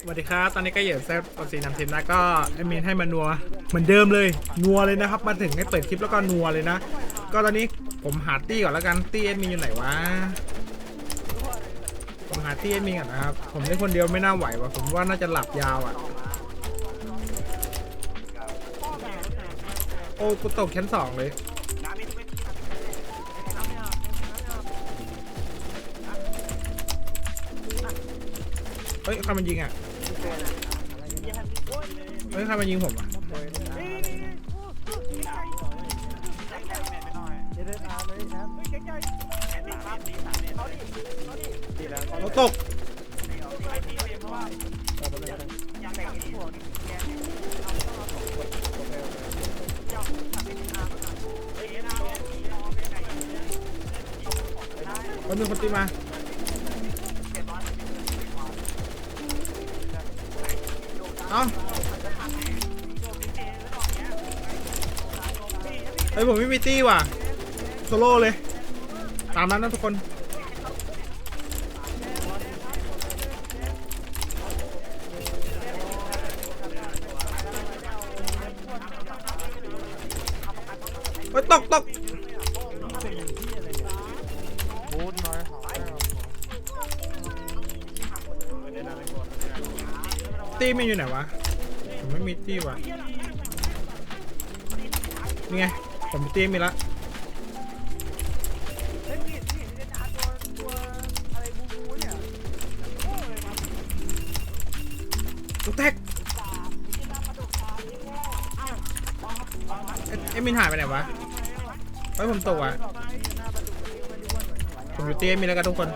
สวัสดีครับ ตอนนี้ก็เหยื่อแซฟกับสีนำทีมนะก็ไอมีนให้มานัวเหมือนเดิมเลยนัวเลยนะครับ มาถึงให้เปิดคลิปแล้วก็นัวเลยนะ ก็ตอนนี้ผมหาตี้ก่อนแล้วกันตี้เอ็มีอยู่ไหนวะผมหาตี้เอ็มีก่อนนะครับ ผมเล่นคนเดียวไม่น่าไหวว่ะผมว่าน่าจะหลับยาวอะ โอ้กูตกชั้นสองเลยเฮ้ยใครมันยิงอะ ฮ้ยใครมันยิงผมอะเราตกคนหนึ่งคนตีมาเอา ฮ้ยผมไม่มีตี้ว่ะโซโล่เลย ตามนั้นนะทุกคนเฮ้ยตกตกตีไมันอยู่ไหนวะ ผมไม่มีตีว่ะ นี่ไง ผมมีตีมีละลูกแท็กเอ้ยเอ็มมินหายไปไหนวะเฮ้ยผมตกอะผมอยู่เตีเอ็มมินแล้วกันทุกคน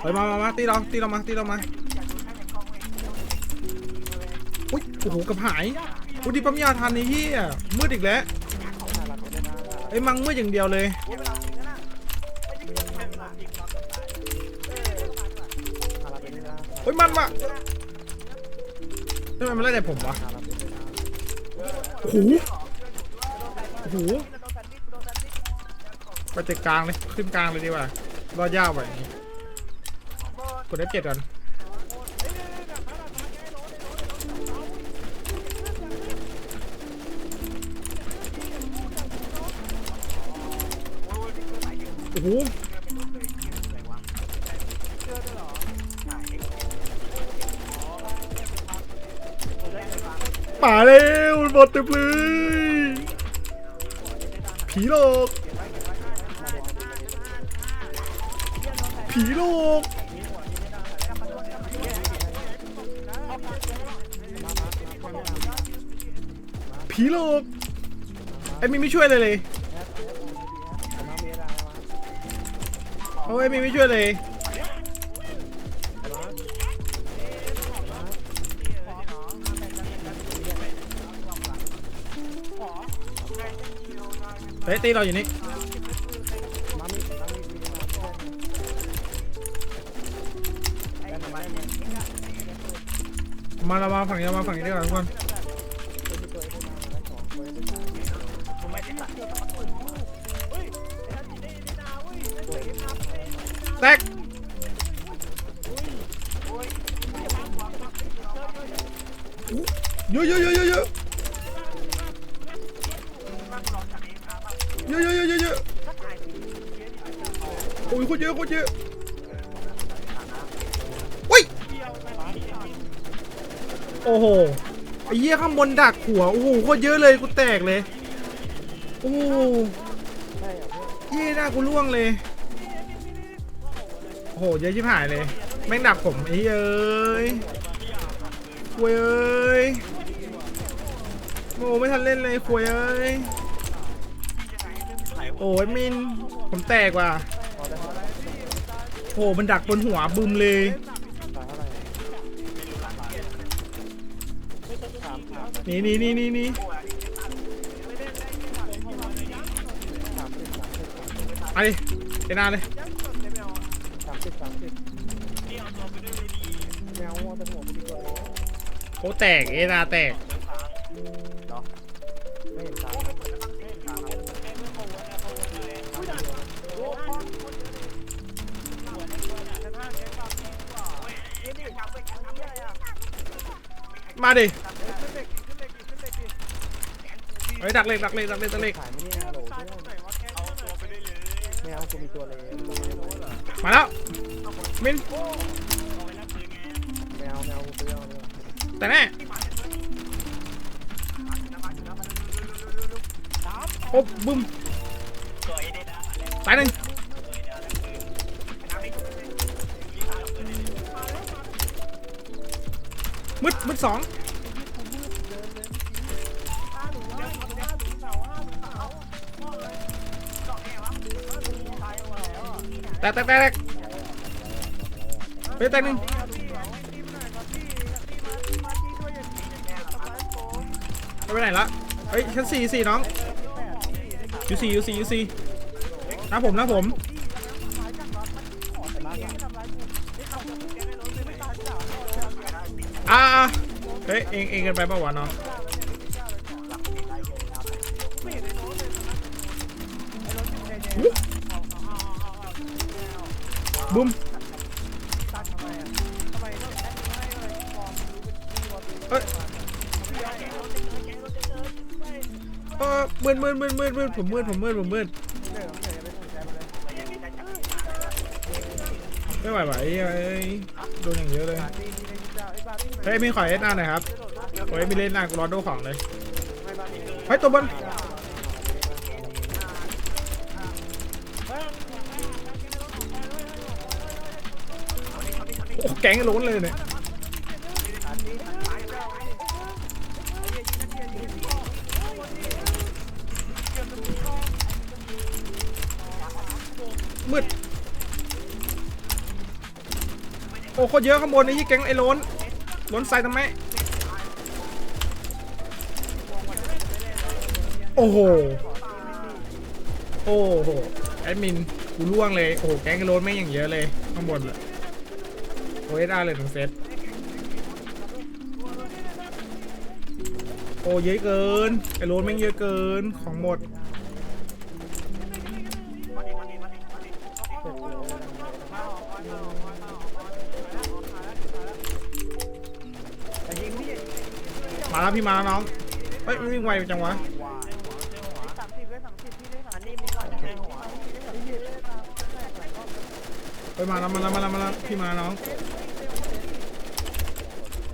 เฮ้ยมามามาตีเราตีเรามาตีเรามา อุ้ยโอ้โหกระหายอุ้ยดิปั๊มยาทันนี่เฮียมืดอีกแล้วไอ้ยมังมืดอย่างเดียวเลยโอ้ยมันว่ะทำไมมันไล่แต่ผมวะโอ้โหโอ้โหไปเตะกลางเลยขึ้นกลางเลยดีกว่ารอดยาวไปอย่างงี้กด F7 ก่อน อ้โหป่าเร็วหมดเต็มเลย ผีโลกผีโลกผีโลกไอ้มีไม่ช่วยเลยเลย โอ้ยมีไม่ช่วยเลยเฮ้ยตีเราอยู่นี่มาเรามาฝั่งนี้เรามาฝั่งนี้ดีกว่าทุกคน แตกเยอะเยอะเยอะเยอะเยอะเยอะเยอะเยอะเยอะเยอะโอ้ยโคตรเยอะโคตรเยอะอุ้ยโอ้โหไอ้เหี้ยข้างบนดักหัวโอ้โหโคตรเยอะเลยกูแตกเลยโอ้โหเหี้ยหน้ากูล่วงเลย โอ้โหเยอะชิบหายเลย แม่งดักผมไอ้เหี้ยเอ้ยควยเอ้ยโอ้ไม่ทันเล่นเลยควยเอ้ยโอ้ยมิน ผมแตกว่ะโอ้โหมันดักบนหัวบึมเลยนี่นี่นี่นี่นี่ไปดิไปนานเลย เอาแตกโคแตกเอนาแตกมาดิเฮ้ยดักเล็กดักเล็กดักเล็กดักเล็กยดักเลยมาแล้ว ไม่เอาไม่เอากูซื้อเอาเลยแต่แน่โอ้บึ้มตายหนึ่งมืดมืดสองแตกแตกแตก เฮ้ยแตกหนึ่งไปไหนละเฮ้ยชั้นสี่สี่น้องยูสี่ยูสี่ยูสี่นะผมนะผมอ่าเฮ้ยเองเองกันไปเปล่าวะน้องบุ้ม มืดมืดมืดมืดมืดผมมืดผมมืดผมมืดไม่ไหวไหวเอ้โดนอย่างเยอะเลยเฮ้ยมีขอเอสอาหน่อยครับโอ้ยมีเล่นหน้ากูรอดูของเลยเฮ้ยตัวบนโอ้แก๊งล้นเลยเนี่ย มืด โอ้โคตรเยอะข้างบนไอ้ยี่แก๊งไอ้ล้นล้นใส่ทำไม โอ้โห โอ้โห แอดมิน กูล่วงเลย โอ้โห แก๊งไอ้ล้นไม่งอย่างเยอะเลย ข้างบนเลยโอ้ยได้เลยทั้งเซตโอ้เยอะเกิน ไอ้ล้นแม่งเยอะเกิน ของหมด มาแล้วพี่มาแล้วน้องเฮ้ยวิ่งไวจังวะม่ไปหลารอบวเมาแล้วมาแล้วมาแล้วมาแล้วพี่มาแล้วน้อง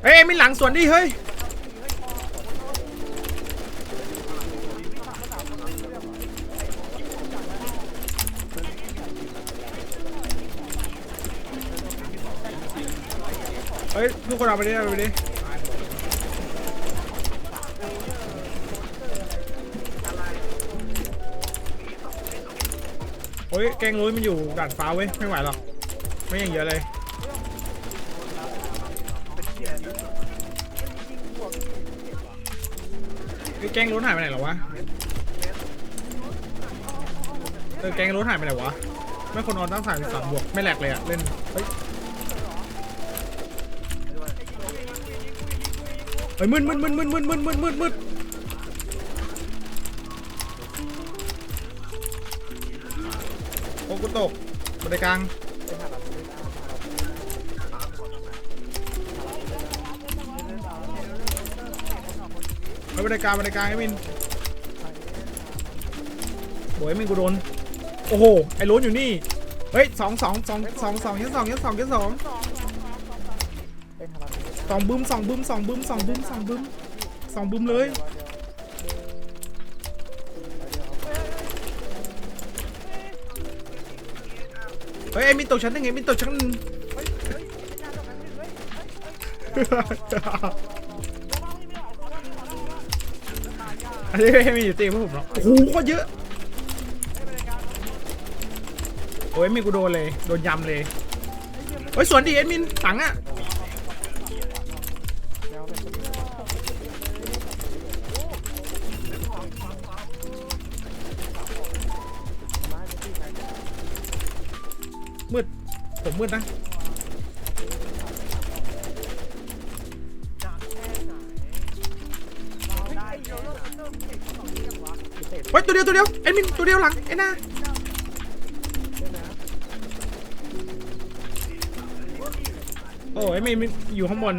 เฮ้ยมีหลังสวนดิเฮ้ยเฮ้ยทุกคนเอาไปดิเอาไปดิ โอ้ยแกงลุยมันอยู่ด่านฟ้าเว้ยไม่ไหวหรอกไม่อย่างเยอะเลยไอ้แกงรถหายไปไหนหรอวะเออแกงรถหายไปไหนวะไม่คนนอนตั้งสามสิบสามบวกไม่แหลกเลยอะเล่นเฮ้ยเฮ้ยมึนมึนมึนมึนมึนมึนมึนมึน ตกบันไดกลางเฮ้ยบันไดกางบันไดกางไอ้มินโอ้ยมินกูโดน โอ้โห ไอ้ล้นอยู่นี่ เฮ้ยสองสองสองสองสองยันสองยันสองยันสองสองบึ้มสองบึ้มสองบึ้มสองบึ้มสองบึ้มสองบึ้มเลย เฮ้ยไอ้มินตกชั้นหนึ่งไอ้มินตกชั้นหนึ่งอันนี้ให้มีอยู่ตีพวกผมเนาะโอ้โหโคตรเยอะโอ้ยมีกูโดนเลยโดนยำเลยเฮ้ยสวนดีเอ็ดมินตังอะ มืด ผมมืดนะเฮ้ยตัวเดียวตัวเดียวไอ้มินตัวเดียวหลังไอ้หน้าโอ้ไอ้มินอยู่ข้างบน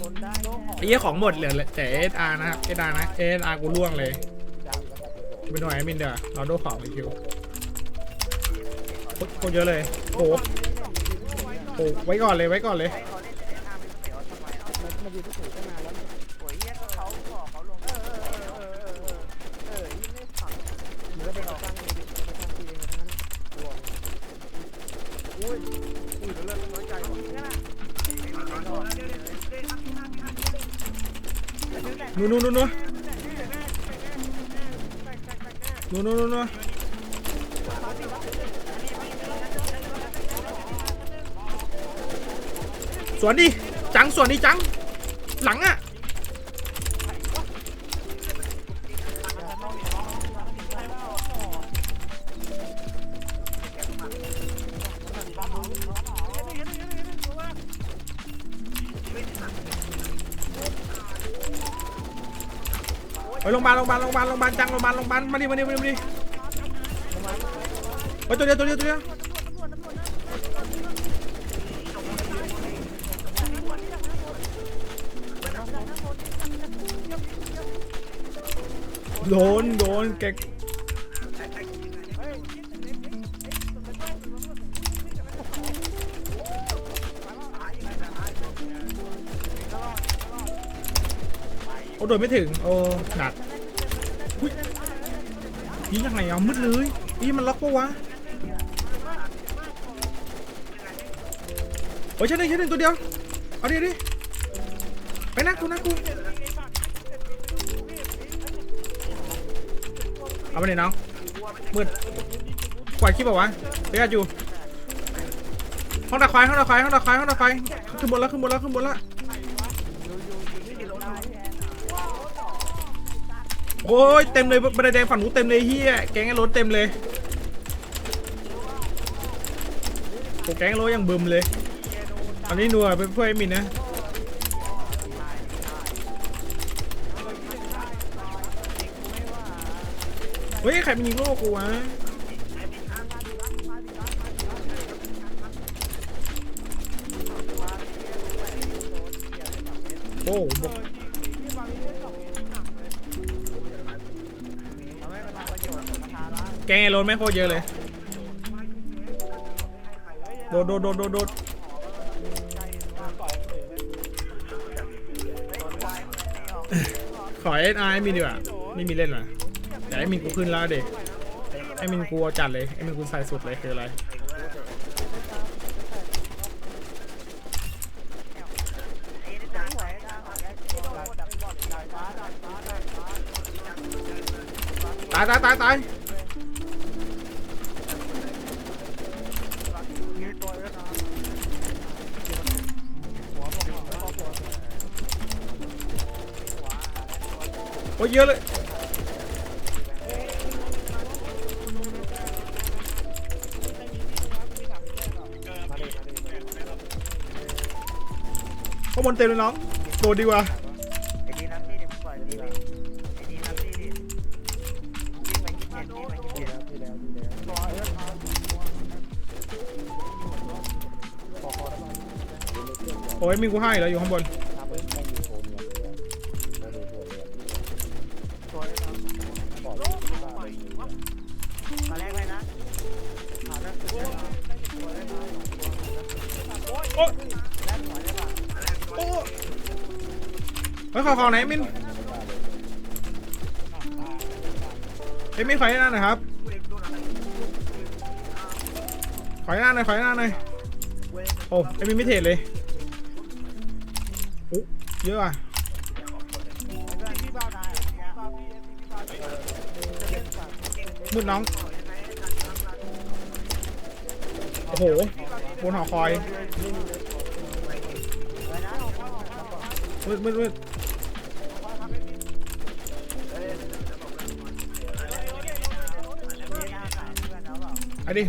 คนได้ไอ้เหี้ยของหมดเหลือแต่เอสอาร์นะครับเอสอาร์นะเอสอาร์กูล่วงเลยไปหน่วยแอดมินเดี๋ยวาเราโดของไปคิว โคตรเยอะเลยโอ้โหโอ้โหไว้ก่อนเลยไว้ก่อนเลยนมันนที่นนแล้วเนี่นนสร้างเองเป็นนั้นรวมอุ้ยอุ้ยเดี๋ยวเริ่นู่นนู่นนู่นนู่นนู่นนู่น สวนดิจังสวนดิจัง หลังอะไปโรงพยาบาลโรงพยาบาลโรงพยาบาลโรงพยาบาลจังโรงพยาบาลโรงพยาบาลมาดิมาดิมาดิมาดิไปตัวเดียวตัวเดียวตัวเดียว โดน โดนแกโอ้โดนไม่ถึง โอ้หนักยยิงยังไงเอามืดเลยนี่มันล็อกปะวะโอ้ยชั้นหนึ่งชั้นหนึ่งตัวเดียว เอาดิเอาดิไปนะกูนะกู เอาไปเลยน้อง มืดกวาดคลิปบอกวะเรียกอยู่ ห้องตะไคร้ห้องตะไคร้ห้องตะไคร้ห้องตะไคร้ขึ้นบนแล้วขึ้นบนแล้วขึ้นบนแล้วโอ้ยเต็มเลยบันไดแดงฝั่งนู้นเต็มเลยเฮียแกงไอ้รถเต็มเลยโอ้แกงไอ้รถยังบึมเลยอันนี้นัวเป็นเพื่อนไอ้มินนะ เฮ้ยใครมันยิงโลกกูวะโอ้บกแก๊งไอ้รถไม่โคตรเยอะเลย โดดโดดโดดโดดโดดขอเอสไอมีดีกว่าไม่มีเล่นว่ะแต่ ไอ้มินกูขึ้นแล้วเด็กไอ้มินกูจัดเลยไอ้มินกูใส่สุดเลยคืออะไรตายตายตายตายโอ้ยเยอะเลย ข้างบนเต็มเลยน้องโดดดีกว่าไอ้ดีนับที่ดิปล่อยที่ดิไอ้ดีนับที่ดิที่ไปยี่สิบเจ็ดที่ไปยี่สิบดีเจ็ดแล้วดีแล้วดีแล้วขอขอได้ไหมโอ้ยมีกูให้แล้วอยู่ข้างบน เฮ้ยขอขอไหนมินเอ้ยมินขอให้หน้าหน่อยครับขอให้หน้าหน่อยขอให้หน้าหน่อยโอ้ไอ้มินไม่เทรดเลยโอ้เยอะอะมืดน้อง โอ้โห บนหอคอยมืดมืดมืด ดิ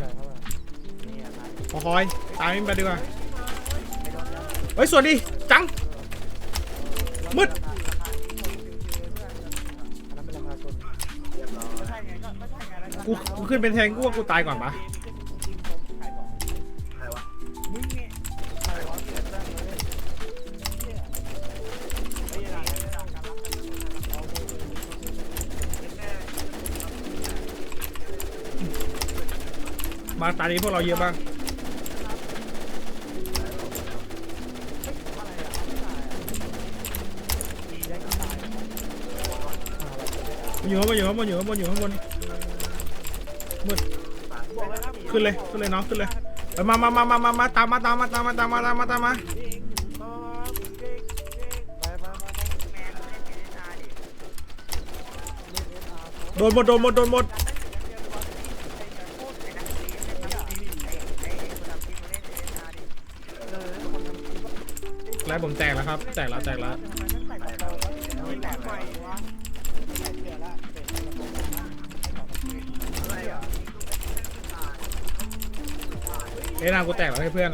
หอคอยตามมินไปดีกว่าเฮ้ยสวัสดีจังมืดอันนั้นเป็นราคาชนกูกูขึ้นเป็นแทงกูว่ากูตายก่อนปะ มาตานี้พวกเราเยอะบ้างมันอยู่ข้างบนอยู่ข้างบนอยู่ข้างบนอยู่ข้างบนมืดขึ้นเลยขึ้นเลยน้องขึ้นเลยไปมามามามามามาตามมาตามมาตามมาตามมาตามมาตามมาโดนหมดโดนหมดโดนหมด ไอ้นักตีเล่นนักตีไอ้ไอ้ไอ้คนทำทีมเล่นเอเดนอาร์ดิ เออคนทำทีมว่า แล้ว ผมแตกแล้วครับ แตกแล้วแตกแล้วเสื้อละเปลี่ยนกระโปรงละให้เขาทำทีมอะไรอะเอ้ยนางกูแตกแล้วให้เพื่อน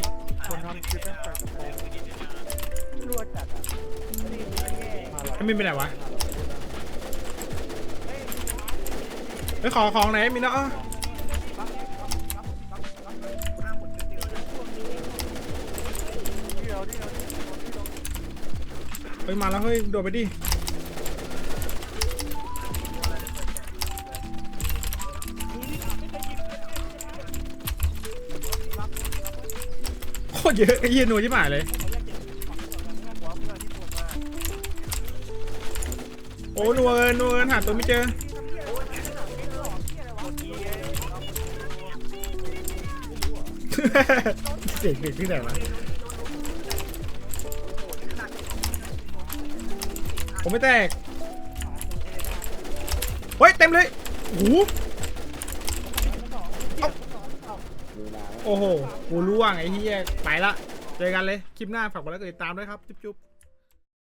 คนทำคือต้องใส่กระโปรวะนี่มันแย่มาหรอไอ้มินไปไหนวะไปขอของไหนมินเนาะ ไปมาแล้วเฮ้ยโดดไปดิโคตรเยอะไอ้เหี้ยหนูชิบหมายเลย โอ้หนูเอิญหนูเอิญหาตัวไม่เจอ เสียงเด็กที่ไหนวะ ผมไม่แตก เฮ้ย เต็มเลยโอ้โหโอ้โห กูร่วงไอ้เหี้ยไปละ เจอกันเลย คลิปหน้าฝากกดไลค์กดติดตามด้วยครับ จุ๊บ